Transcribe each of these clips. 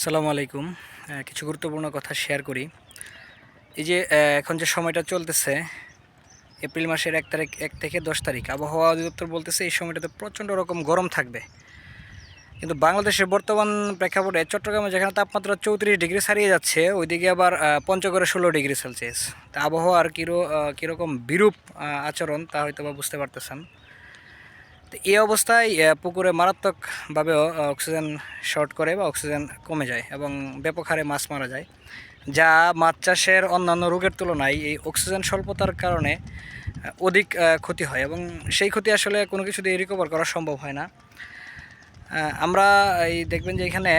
আসসালামু আলাইকুম। কিছু গুরুত্বপূর্ণ কথা শেয়ার করি। এই যে এখন যে সময়টা চলতেছে, এপ্রিল মাসের এক তারিখ, এক থেকে দশ তারিখ, আবহাওয়া অধিদপ্তর বলতেছে এই সময়টাতে প্রচণ্ড রকম গরম থাকবে। কিন্তু বাংলাদেশের বর্তমান প্রেক্ষাপটে চট্টগ্রামে যেখানে তাপমাত্রা চৌত্রিশ ডিগ্রি ছাড়িয়ে যাচ্ছে, ওইদিকে আবার পঞ্চগড়ে ষোলো ডিগ্রি সেলসিয়াস। তা আবহাওয়ার কিরো কীরকম বিরূপ আচরণ তা হয়তো বা বুঝতে পারতেছেন। তো এই অবস্থায় পুকুরে মারাত্মকভাবে অক্সিজেন শর্ট করে বা অক্সিজেন কমে যায় এবং ব্যাপক হারে মাছ মারা যায়, যা মাছ চাষের অন্যান্য রোগের তুলনায় এই অক্সিজেন স্বল্পতার কারণে অধিক ক্ষতি হয় এবং সেই ক্ষতি আসলে কোনো কিছু দিয়ে রিকভার করা সম্ভব হয় না। আমরা এই দেখবেন যে এখানে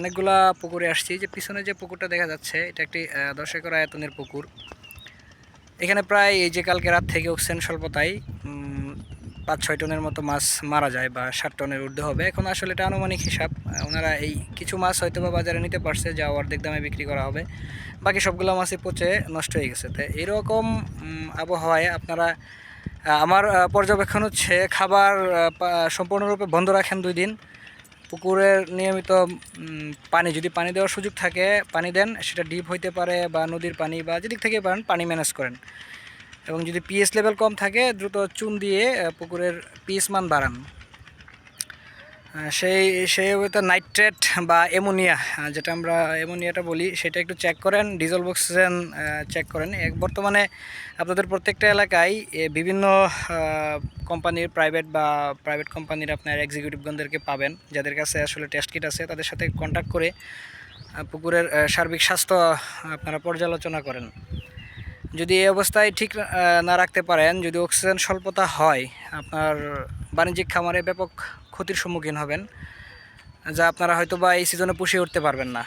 অনেকগুলা পুকুরে আসছি। যে পিছনে যে পুকুরটা দেখা যাচ্ছে, এটা একটি একর আয়তনের পুকুর। এখানে প্রায় এই যে কালকে রাত থেকে অক্সিজেন স্বল্পতায় পাঁচ ছয় টনের মতো মাছ মারা যায় বা ষাট টনের ঊর্ধ্বে হবে। এখন আসলে এটা আনুমানিক হিসাব। ওনারা এই কিছু মাছ হয়তো বা বাজারে নিতে পারছে, যা অর্ধেক দামে বিক্রি করা হবে। বাকি সবগুলো মাছই পচে নষ্ট হয়ে গেছে। তো এরকম আবহাওয়ায় আপনারা আমার পর্যবেক্ষণ হচ্ছে খাবার সম্পূর্ণরূপে বন্ধ রাখেন দুই দিন। পুকুরের নিয়মিত পানি, যদি পানি দেওয়ার সুযোগ থাকে, পানি দেন, সেটা ডিপ হইতে পারে বা নদীর পানি বা যেদিক থেকে পারেন, পানি ম্যানেজ করেন। এবং যদি পিএস লেভেল কম থাকে, দ্রুত চুন দিয়ে পুকুরের পিএস মান বাড়ান। সেই সেই হয়তো নাইট্রেট বা অ্যামোনিয়া যেটা আমরা অ্যামোনিয়াটা বলি, সেটা একটু চেক করেন ডিজল অক্সিজেন চেক করেন। বর্তমানে আপনাদের প্রত্যেকটা এলাকায় বিভিন্ন কোম্পানির প্রাইভেট বা প্রাইভেট কোম্পানির আপনার এক্সিকিউটিভগণদেরকে পাবেন, যাদের কাছে আসলে টেস্ট কিট আছে, তাদের সাথে কন্ট্যাক্ট করে পুকুরের সার্বিক স্বাস্থ্য আপনারা পর্যালোচনা করেন। যদি এই অবস্থায় ঠিক না রাখতে পারেন, যদি অক্সিজেন স্বল্পতা হয়, আপনার বাণিজ্যিক খামারে ব্যাপক ক্ষতির সম্মুখীন হবেন, যা আপনারা হয়তো বা এই সিজনে পুষিয়ে উঠতে পারবেন না।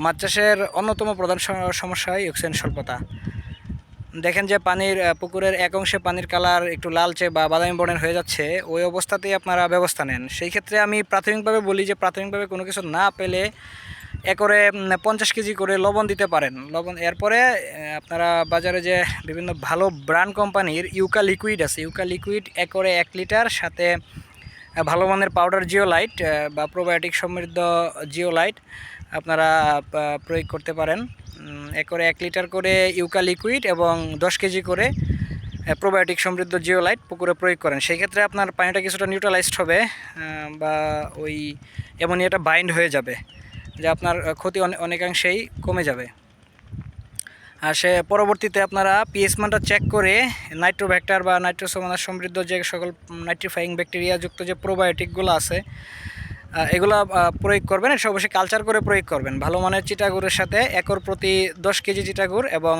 মাছ চাষের অন্যতম প্রধান স- সমস্যা হয় অক্সিজেন স্বল্পতা। দেখেন যে পানির পুকুরের এক অংশে পানির কালার একটু লালচে বা বাদামি বর্ণের হয়ে যাচ্ছে, ওই অবস্থাতেই আপনারা ব্যবস্থা নেন। সেই ক্ষেত্রে আমি প্রাথমিকভাবে বলি যে প্রাথমিকভাবে কোনো কিছু না পেলে একরে পঞ্চাশ কেজি করে লবণ দিতে পারেন। লবণ, এরপরে আপনারা বাজারে যে বিভিন্ন ভালো ব্র্যান্ড কোম্পানির ইউকা লিকুইড আছে, ইউকা লিকুইড একরে এক লিটার, সাথে ভালো মানের পাউডার জিওলাইট বা প্রোবায়োটিক সমৃদ্ধ জিওলাইট আপনারা প্রয়োগ করতে পারেন। একরে এক লিটার করে ইউকা লিকুইড এবং দশ কেজি করে প্রোবায়োটিক সমৃদ্ধ জিওলাইট পুকুরে প্রয়োগ করেন। সেই ক্ষেত্রে আপনার পানিটা কিছুটা নিউট্রালাইজড হবে বা ওই এমনই এটা বাইন্ড হয়ে যাবে। যা আপনার ক্ষতি অনেকাংশেই কমে যাবে। আর সে পরবর্তীতে আপনারা পিএস মানটা চেক করে নাইট্রোব্যাক্টার বা নাইট্রোসোমানা সমৃদ্ধ যে সকল নাইট্রিফাইং ব্যাকটেরিয়াযুক্ত যে প্রোবায়োটিকগুলো আছে এগুলো প্রয়োগ করবেন। এটা অবশ্যই কালচার করে প্রয়োগ করবেন। ভালো মানের চিটাগুড়ের সাথে একর প্রতি দশ কেজি চিটাগুড় এবং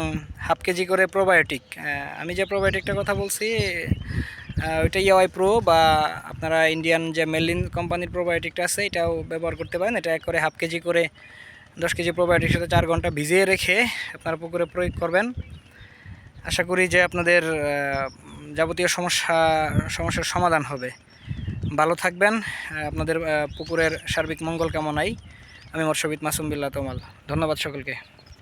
হাফ কেজি করে প্রোবায়োটিক। আমি যে প্রোবায়োটিকটার কথা বলছি ওইটা ইয়াওয়াই প্রো বা আপনারা ইন্ডিয়ান যে মেলিন কোম্পানির প্রোবায়োটিকটা আছে, এটাও ব্যবহার করতে পারেন। এটা এক করে হাফ কেজি করে, দশ কেজি প্রোবায়োটিক সাথে চার ঘণ্টা ভিজিয়ে রেখে আপনারা পুকুরে প্রয়োগ করবেন। আশা করি যে আপনাদের যাবতীয় সমস্যা, সমস্যার সমাধান হবে। ভালো থাকবেন। আপনাদের পুকুরের সার্বিক মঙ্গল কামনাই। আমি মৎস্যবিদ মাসুম বিল্লা তোমাল। ধন্যবাদ সকলকে।